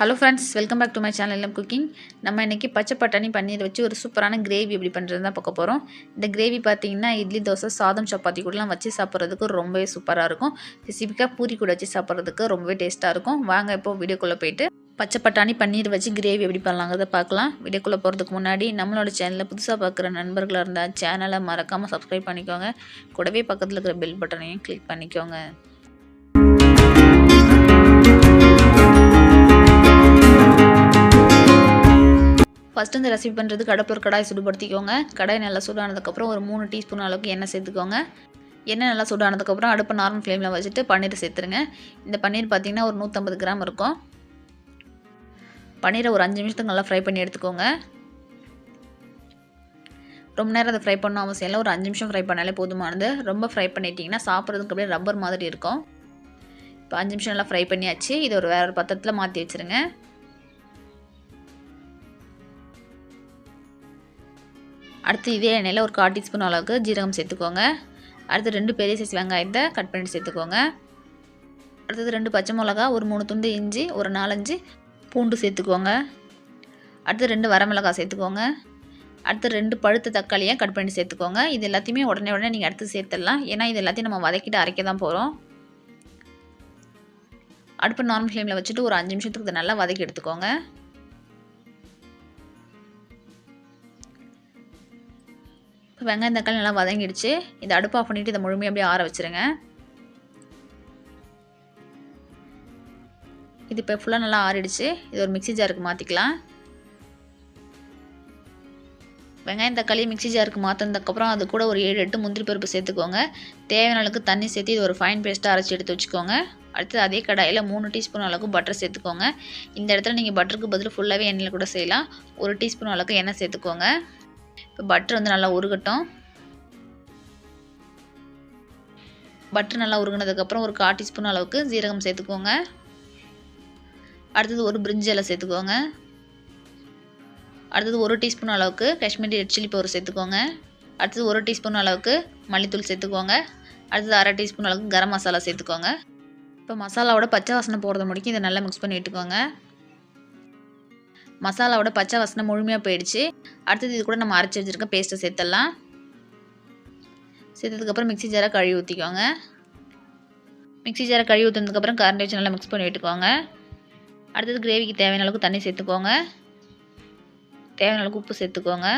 Hello friends welcome back to my channel எல்லாம் cooking நம்ம இன்றைக்கி பச்சை பட்டாணி பன்னீர் வச்சு ஒரு சூப்பரான கிரேவி எப்படி பண்ணுறது தான் பார்க்க போகிறோம் இந்த கிரேவி பார்த்தீங்கன்னா இட்லி தோசை சாதம் சப்பாத்தி கூடலாம் வச்சு சாப்பிட்றதுக்கு ரொம்பவே சூப்பராக இருக்கும். ஸ்பெசிஃபிக்காக பூரி கூட வச்சு சாப்பிட்றதுக்கு ரொம்பவே டேஸ்ட்டாக இருக்கும். வாங்க இப்போ வீடியோக்குள்ளே போயிட்டு பச்சை பட்டாணி பன்னீர் வச்சு கிரேவி எப்படி பண்ணலாங்கிறத பார்க்கலாம். வீடியோக்குள்ளே போகிறதுக்கு முன்னாடி நம்மளோட சேனலில் புதுசாக பார்க்குற நண்பர்களாக இருந்தால் சேனலை மறக்காமல் சப்ஸ்கிரைப் பண்ணிக்கோங்க. கூடவே பக்கத்தில் இருக்கிற பெல் பட்டனையும் கிளிக் பண்ணிக்கோங்க. ஃபஸ்ட்டு இந்த ரெசிபி பண்ணுறதுக்கு அடுப்பு ஒரு கடாய் சுடுபடுத்திக்கோங்க. கடாய் நல்லா சூடானதுக்கப்புறம் ஒரு மூணு டீஸ்பூன் அளவுக்கு எண்ணெய் சேர்த்துக்கோங்க. எண்ணெய் நல்லா சூடானதுக்கப்புறம் அடுப்பை நார்மல் ஃப்ளேமில் வச்சுட்டு பன்னீர் சேர்த்துருங்க. இந்த பன்னீர் பார்த்திங்கன்னா ஒரு நூற்றம்பது கிராம் இருக்கும். பன்னீரை ஒரு அஞ்சு நிமிஷத்துக்கு நல்லா ஃப்ரை பண்ணி எடுத்துக்கோங்க. ரொம்ப நேரம் அதை ஃப்ரை பண்ண அவசியம் இல்லை. ஒரு அஞ்சு நிமிஷம் ஃப்ரை பண்ணாலே போதுமானது. ரொம்ப ஃப்ரை பண்ணிட்டிங்கன்னா சாப்பிட்றதுக்கு அப்படியே ரப்பர் மாதிரி இருக்கும். இப்போ அஞ்சு நிமிஷம் நல்லா ஃப்ரை பண்ணியாச்சு. இதை ஒரு வேறு ஒரு பத்திரத்தில் மாற்றி வச்சுருங்க. அடுத்து இதே எண்ணெயில் ஒரு கால் டீஸ்பூன் அளவுக்கு ஜீரகம் சேர்த்துக்கோங்க. அடுத்து ரெண்டு பெரிய சைஸ் வெங்காயத்தை கட் பண்ணி சேர்த்துக்கோங்க. அடுத்தது ரெண்டு பச்சை மிளகா ஒரு மூணு துண்டு இஞ்சி ஒரு நாலஞ்சு பூண்டு சேர்த்துக்கோங்க. அடுத்து ரெண்டு வரமிளகா சேர்த்துக்கோங்க. அடுத்து ரெண்டு பழுத்த தக்காளியை கட் பண்ணி சேர்த்துக்கோங்க. இது எல்லாத்தையுமே உடனே உடனே நீங்கள் அடுத்து சேர்த்துடலாம். ஏன்னா இது எல்லாத்தையும் நம்ம வதக்கிட்டு அரைக்க தான் போகிறோம் அடுப்பு நார்மல் ஃப்ளேமில் வச்சுட்டு ஒரு அஞ்சு நிமிஷத்துக்கு நல்லா வதக்கி எடுத்துக்கோங்க. இப்போ வெங்காயம் தக்காளி நல்லா வதங்கிடுச்சு. இதை அடுப்பு ஆஃப் பண்ணிவிட்டு இதை முழுமையாக அப்படியே ஆற வச்சுருங்க. இது இப்போ ஃபுல்லாக நல்லா ஆறிடுச்சு. இது ஒரு மிக்சி ஜாருக்கு மாற்றிக்கலாம் வெங்காயம் தக்காளி மிக்சி ஜாருக்கு மாற்றினதுக்கப்புறம் அது கூட ஒரு ஏழு எட்டு முந்திரி பருப்பு சேர்த்துக்கோங்க. தேவையான அளவுக்கு தண்ணி சேர்த்து இது ஒரு ஃபைன் பேஸ்ட்டாக அரைச்சி எடுத்து வச்சுக்கோங்க. அடுத்து அதே கடாயில் மூணு டீஸ்பூன் அளவுக்கு பட்டர் சேர்த்துக்கோங்க. இந்த இடத்துல நீங்கள் பட்டருக்கு பதில் ஃபுல்லாகவே எண்ணெயில் கூட செய்யலாம். ஒரு டீஸ்பூன் அளவுக்கு எண்ணெய் சேர்த்துக்கோங்க. இப்போ பட்டர் வந்து நல்லா உருகட்டும். பட்டர் நல்லா உருகினதுக்கப்புறம் ஒரு கால் டீஸ்பூன் அளவுக்கு ஜீரகம் சேர்த்துக்கோங்க. அடுத்தது ஒரு பிரிஞ்சி இலை சேர்த்துக்கோங்க. அடுத்தது ஒரு டீஸ்பூன் அளவுக்கு காஷ்மீரி ரெட் சில்லி பவுடர் சேர்த்துக்கோங்க. அடுத்தது ஒரு டீஸ்பூன் அளவுக்கு மல்லித்தூள் சேர்த்துக்கோங்க. அடுத்தது அரை டீஸ்பூன் அளவுக்கு கரம் மசாலா சேர்த்துக்கோங்க. இப்போ மசாலாவோட பச்சை வாசனை போடுறது முடிக்கும் இதை நல்லா மிக்ஸ் பண்ணி விட்டுக்கோங்க. மசாலாவோட பச்சை வாசனை முழுமையாக போயிடுச்சு. அடுத்தது இது கூட நம்ம அரைச்சி வச்சுருக்க பேஸ்ட்டை சேர்த்துடலாம். சேர்த்ததுக்கப்புறம் மிக்சி ஜாராக கழுவி ஊற்றிக்கோங்க மிக்சி ஜாரை கழுவி ஊற்றினதுக்கப்புறம் கரண்டி வச்சு நல்லா மிக்ஸ் பண்ணி விட்டுக்கோங்க அடுத்தது கிரேவிக்கு தேவையான அளவுக்கு தண்ணி சேர்த்துக்கோங்க. தேவையான அளவுக்கு உப்பு சேர்த்துக்கோங்க.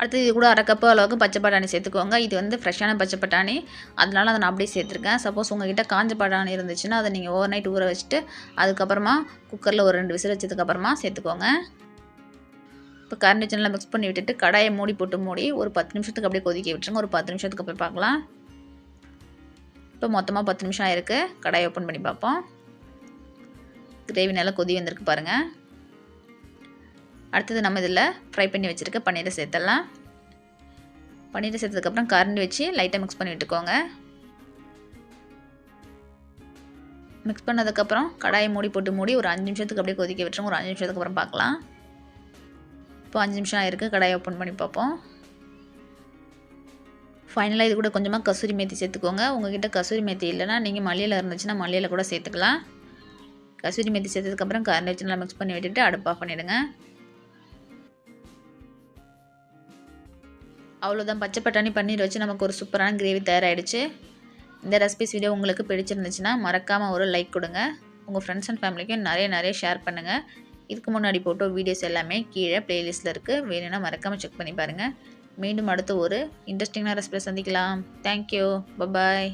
அடுத்து இது கூட அரை கப்பு அளவுக்கு பச்சை பட்டாணி சேர்த்துக்கோங்க. இது வந்து ஃப்ரெஷ்ஷான பச்சை பட்டாணி. அதனால அதை நான் அப்படியே சேர்த்துருக்கேன். சப்போஸ் உங்ககிட்ட காஞ்ச பட்டாணி இருந்துச்சுன்னா அதை நீங்கள் ஓவர் நைட் ஊற வச்சுட்டு அதுக்கப்புறமா குக்கரில் ஒரு ரெண்டு விசில் வச்சதுக்கப்புறமா சேர்த்துக்கோங்க. இப்போ கரண்டி சின்ன மிக்ஸ் பண்ணி விட்டுட்டு கடாயை மூடி போட்டு மூடி ஒரு பத்து நிமிஷத்துக்கு அப்படியே கொதிக்க விட்டுருங்க. ஒரு பத்து நிமிஷத்துக்கு அப்புறம் பார்க்கலாம். இப்போ மொத்தமாக பத்து நிமிஷம் ஆயிருக்கு. கடாயை ஓப்பன் பண்ணி பார்ப்போம். கிரேவி நல்லா கொதி வந்திருக்கு பாருங்கள் அடுத்தது நம்ம இதில் ஃப்ரை பண்ணி வச்சுருக்க பன்னீரை சேர்த்துடலாம். பன்னீரை சேர்த்ததுக்கப்புறம் கரண்டி வச்சு லைட்டாக மிக்ஸ் பண்ணி விட்டுக்கோங்க. மிக்ஸ் பண்ணதுக்கப்புறம் கடாயை மூடி போட்டு மூடி ஒரு அஞ்சு நிமிஷத்துக்கு அப்படியே கொதிக்க விட்டுருங்க. ஒரு அஞ்சு நிமிஷத்துக்கு அப்புறம் பார்க்கலாம். இப்போ அஞ்சு நிமிஷம் ஆயிருக்கு. கடாயை ஓப்பன் பண்ணி பார்ப்போம். ஃபைனலாக இது கூட கொஞ்சமாக கசூரி மேத்தி சேர்த்துக்கோங்க. உங்ககிட்ட கசூரி மேத்தி இல்லைனா நீங்கள் மல்லியில் இருந்துச்சுன்னா மல்லியில் கூட சேர்த்துக்கலாம். கசூரி மேத்தி சேர்த்ததுக்கப்புறம் கரண்டி வச்சு நல்லா மிக்ஸ் பண்ணி விட்டுட்டு அடுப்பாக பண்ணிவிடுங்க அவ்வளோதான் பச்சை பட்டாணி பன்னீர் வச்சு நமக்கு ஒரு சூப்பரான கிரேவி தயாராகிடுச்சு இந்த ரெசிபிஸ் வீடியோ உங்களுக்கு பிடிச்சிருந்துச்சுன்னா மறக்காமல் ஒரு லைக் கொடுங்க. உங்கள் ஃப்ரெண்ட்ஸ் அண்ட் ஃபேமிலிக்கும் நிறைய நிறைய ஷேர் பண்ணுங்கள் இதுக்கு முன்னாடி போட்டோ வீடியோஸ் எல்லாமே கீழே ப்ளேலிஸ்ட்டில் இருக்குது வேணும்னா மறக்காமல் செக் பண்ணி பாருங்கள் மீண்டும் அடுத்து ஒரு இன்ட்ரெஸ்டிங்கான ரெசிபியை சந்திக்கலாம். Thank you bye bye